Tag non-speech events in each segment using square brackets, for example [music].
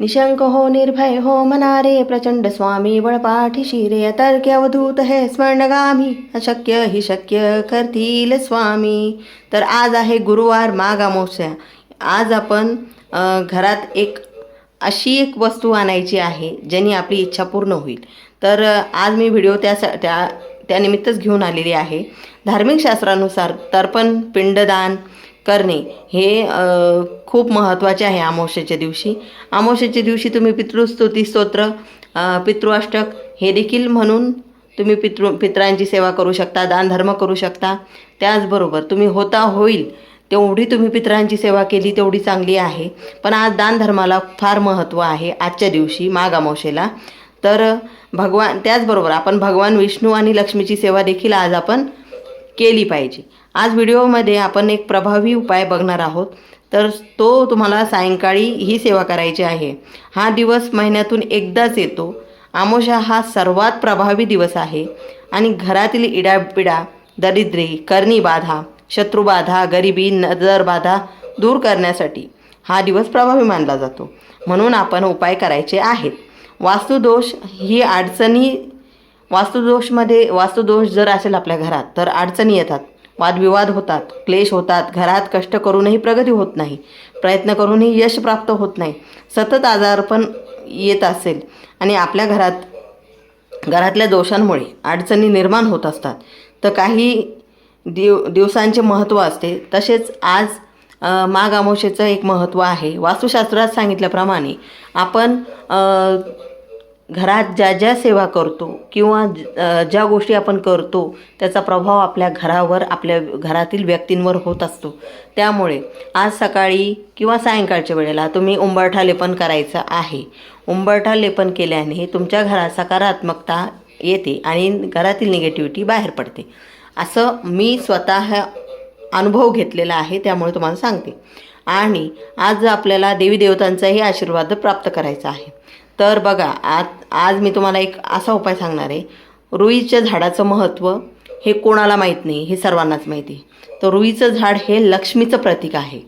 निशंक हो निर्भय हो मनारे प्रचंड स्वामी बळपाठीशी रे अतर्क्य अवधूत हे स्मरणगामी अशक्य ही शक्य करतील स्वामी। तर आज आहे गुरुवार माघ अमावस्या. आज आपण घरात एक अशी एक वस्तू आणायची आहे ज्याने आपली इच्छा पूर्ण होईल. तर आज मी व्हिडिओ त्या त्या त्यानिमित्तच घेऊन आलेली आहे. धार्मिक शास्त्रानुसार तर्पण पिंडदान करणे हे खूप महत्त्वाचे आहे अमावस्येच्या दिवशी. अमावस्येच्या दिवशी तुम्ही पितृस्तुती स्तोत्र पितृअष्टक हे देखील म्हणून तुम्ही पितृ पितरांची सेवा करू शकता दानधर्म करू शकता. त्याचबरोबर तुम्ही होता होईल तेवढी तुम्ही पितरांची सेवा केली तेवढी चांगली आहे. पण आज दानधर्माला फार महत्त्व आहे आजच्या दिवशी माघ अमावशेला तर भगवान त्याचबरोबर आपण भगवान विष्णू आणि लक्ष्मीची सेवा देखील आज आपण केली पाहिजे. आज व्हिडिओमध्ये आपण एक प्रभावी उपाय बघणार आहोत. तर तो तुम्हाला सायंकाळी ही सेवा करायची आहे. हा दिवस महिन्यातून एकदाच येतो. आमोशा हा सर्वात प्रभावी दिवस आहे. आणि घरातील इडापिडा दरिद्री करणीबाधा शत्रुबाधा गरिबी नजरबाधा दूर करण्यासाठी हा दिवस प्रभावी मानला जातो. म्हणून आपण उपाय करायचे आहेत. वास्तुदोष ही अडचणी वास्तुदोषमध्ये वास्तुदोष जर असेल आपल्या घरात तर अडचणी येतात. वादविवाद होतात क्लेश होतात घरात कष्ट करूनही प्रगती होत नाही प्रयत्न करूनही यश प्राप्त होत नाही. सतत आजार पण येत असेल आणि आपल्या घरात घरातल्या दोषांमुळे अडचणी निर्माण होत असतात. तर काही दिव दिवसांचे महत्त्व असते. तसेच आज माघ अमावशेचं एक महत्त्व आहे. वास्तुशास्त्रात सांगितल्याप्रमाणे आपण घरात ज्या ज्या सेवा करतो किंवा ज्या गोष्टी आपण करतो त्याचा प्रभाव आपल्या घरावर आपल्या घरातील व्यक्तींवर होत असतो. त्यामुळे आज सकाळी किंवा सायंकाळच्या वेळेला तुम्ही उंबरठा लेपन करायचं आहे. उंबरठा लेपन केल्याने तुमच्या घरात सकारात्मकता येते आणि घरातील निगेटिव्हिटी बाहेर पडते. असं मी स्वतः अनुभव घेतलेला आहे त्यामुळे तुम्हाला सांगते. आणि आज आपल्याला देवी देवतांचाही आशीर्वाद प्राप्त करायचा आहे. तर बघा आज आज मी तुम्हाला एक असा उपाय सांगणार आहे. रुईच्या झाडाचं महत्त्व हे कोणाला माहीत नाही हे सर्वांनाच माहिती आहे. तर रुईचं झाड हे लक्ष्मीचं प्रतीक आहे.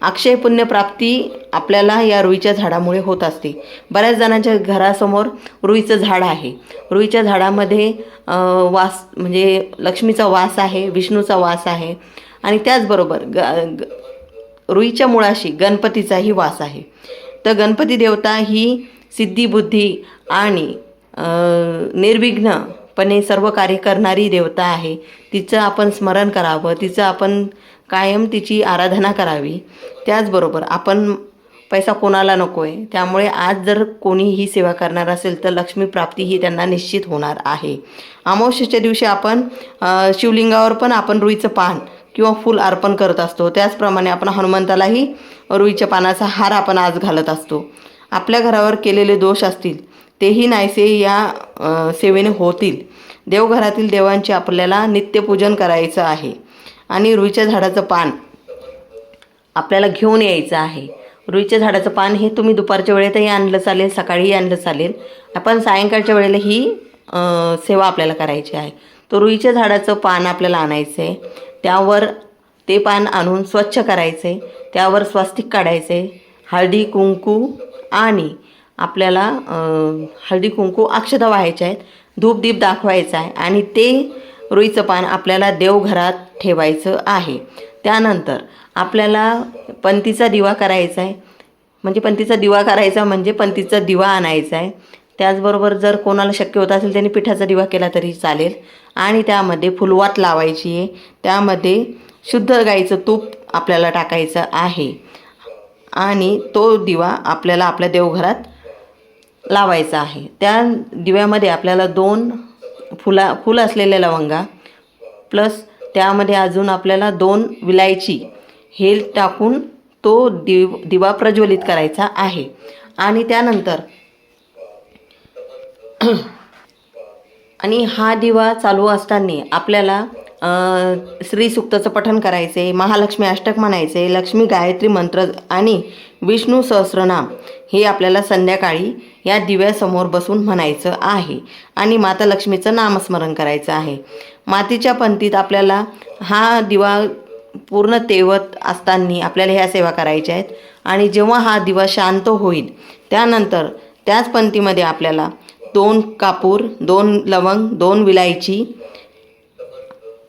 अक्षय पुण्यप्राप्ती आपल्याला या रुईच्या झाडामुळे होत असते. बऱ्याच जणांच्या घरासमोर रुईचं झाड आहे. रुईच्या झाडामध्ये वास म्हणजे लक्ष्मीचा वास आहे विष्णूचा वास आहे. आणि त्याचबरोबर ग ग- रुईच्या मुळाशी गणपतीचाही वास आहे. तर गणपती देवता ही सिद्धी बुद्धी आणि निर्विघ्नपणे सर्व कार्य करणारी देवता आहे. तिचं आपण स्मरण करावं तिचं आपण कायम तिची आराधना करावी. त्याचबरोबर आपण पैसा कोणाला नको आहे त्यामुळे आज जर कोणी ही सेवा करणार असेल तर लक्ष्मी प्राप्ती ही त्यांना निश्चित होणार आहे. अमावस्येच्या दिवशी आपण शिवलिंगावर पण आपण रुईचं पान किंवा फूल अर्पण करत असतो. त्याचप्रमाणे आपण हनुमंतालाही रुईच्या पानाचा हार आपण आज घालत असतो. आपल्या घरावर केलेले दोष असतील तेही नाहीसे या सेवेने होतील. देवघरातील देवांचे आपल्याला नित्यपूजन करायचं आहे. आणि रुईच्या झाडाचं पान आपल्याला घेऊन यायचं आहे. रुईच्या झाडाचं पान हे तुम्ही दुपारच्या वेळेतही आणलं चालेल सकाळीही आणलं चालेल. आपण सायंकाळच्या वेळेला ही सेवा आपल्याला करायची आहे. तो रुईच्या झाडाचं पान आपल्याला आणायचं आहे त्यावर ते पान आणून स्वच्छ करायचे त्यावर स्वास्तिक काढायचे हळदी कुंकू आणि आपल्याला हळदी कुंकू अक्षता व्हायच्या आहेत धूपदीप दाखवायचा आहे आणि ते रुईचं पान आपल्याला देवघरात ठेवायचं आहे. त्यानंतर आपल्याला पंतीचा दिवा करायचा आहे. म्हणजे पंतीचा दिवा करायचा म्हणजे पंतीचा दिवा आणायचा आहे. त्याचबरोबर जर कोणाला शक्य होत असेल त्यांनी पिठाचा दिवा केला तरी चालेल. आणि त्यामध्ये फुलवात लावायची आहे. त्यामध्ये शुद्ध गाईचं तूप आपल्याला टाकायचं आहे. आणि तो दिवा आपल्याला आपल्या देवघरात लावायचा आहे. त्या दिव्यामध्ये आपल्याला दोन फुला फुल असलेल्या लवंगा प्लस त्यामध्ये अजून आपल्याला दोन विलायची हे टाकून तो दिव दिवा प्रज्वलित करायचा आहे. आणि त्यानंतर [clears throat] आणि हा दिवा चालू असताना आपल्याला अ, श्री पठण करायचे महालक्ष्मी अष्टक म्हणायचे लक्ष्मी गायत्री मंत्र आणि विष्णू सहस्रनाम हे आपल्याला संध्याकाळी या दिव्यासमोर बसून म्हणायचं आहे. आणि माता लक्ष्मीचं नामस्मरण करायचं आहे. मातीच्या पंथीत आपल्याला हा दिवा पूर्ण तेवत असताना आपल्याला ह्या सेवा करायच्या आहेत. आणि जेव्हा हा दिवा शांत होईल त्यानंतर त्याच पंतीमध्ये आपल्याला दोन कापूर दोन लवंग दोन विलायची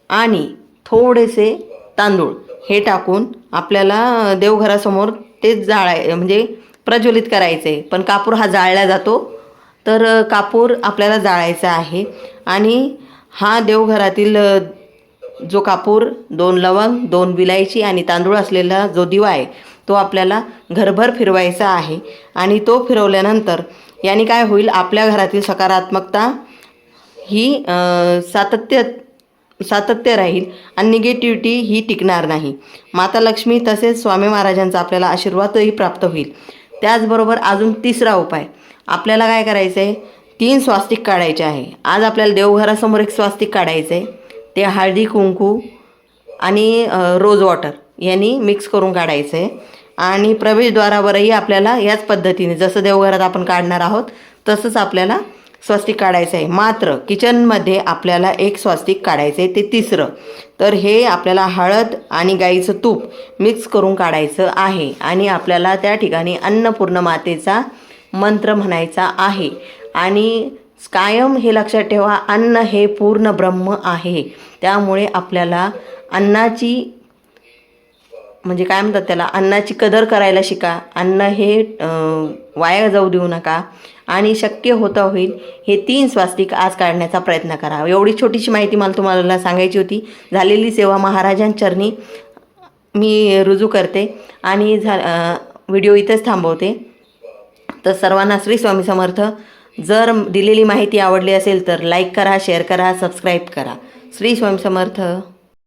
आणि थोडेसे तांदूळ हे टाकून आपल्याला देवघरासमोर ते जाळाय म्हणजे प्रज्वलित करायचे. पण कापूर हा जाळला जातो. तर कापूर आपल्याला जाळायचा आहे. आणि हा देवघरातील जो कापूर दोन लवंग दोन विलायची आणि तांदूळ असलेला जो दिवा आहे तो आपल्याला घरभर फिरवायचा आहे. आणि तो फिरवल्यानंतर याने काय होईल? आपल्या घरातील सकारात्मकता ही सातत्य सातत्य राहील आणि निगेटिव्हिटी ही टिकणार नाही. माता लक्ष्मी तसेच स्वामी महाराजांचा आपल्याला आशीर्वादही प्राप्त होईल. त्याचबरोबर अजून तिसरा उपाय. आपल्याला काय करायचं आहे तीन स्वास्तिक काढायचे आहे. आज आपल्याला देवघरासमोर एक स्वास्तिक काढायचं आहे ते हळदी कुंकू आणि रोज वॉटर यांनी मिक्स करून काढायचं आहे आणि प्रवेशद्वारावरही आपल्याला याच पद्धतीने जसं देवघरात आपण काढणार आहोत तसंच आपल्याला स्वस्तिक काढायचं आहे. मात्र किचनमध्ये आपल्याला एक स्वस्तिक काढायचं आहे ते तिसरं. तर हे आपल्याला हळद आणि गाईचं तूप मिक्स करून काढायचं आहे आणि आपल्याला त्या ठिकाणी अन्नपूर्ण मातेचा मंत्र म्हणायचा आहे. आणि कायम हे लक्षात ठेवा अन्न हे पूर्ण ब्रह्म आहे. त्यामुळे आपल्याला अन्नाची म्हणजे काय म्हणतात त्याला अन्नाची कदर करायला शिका. अन्न हे वाया जाऊ देऊ नका. आणि शक्य होता होईल हे तीन स्वास्तिक आज काढण्याचा प्रयत्न करा एवढी छोटीशी माहिती मला तुम्हाला सांगायची होती. झालेली सेवा महाराजांचरणी मी रुजू करते आणि झा व्हिडिओ इथंच थांबवते. तर सर्वांना श्री स्वामी समर्थ. जर दिलेली माहिती आवडली असेल तर लाईक करा शेअर करा सबस्क्राईब करा. श्री स्वामी समर्थ.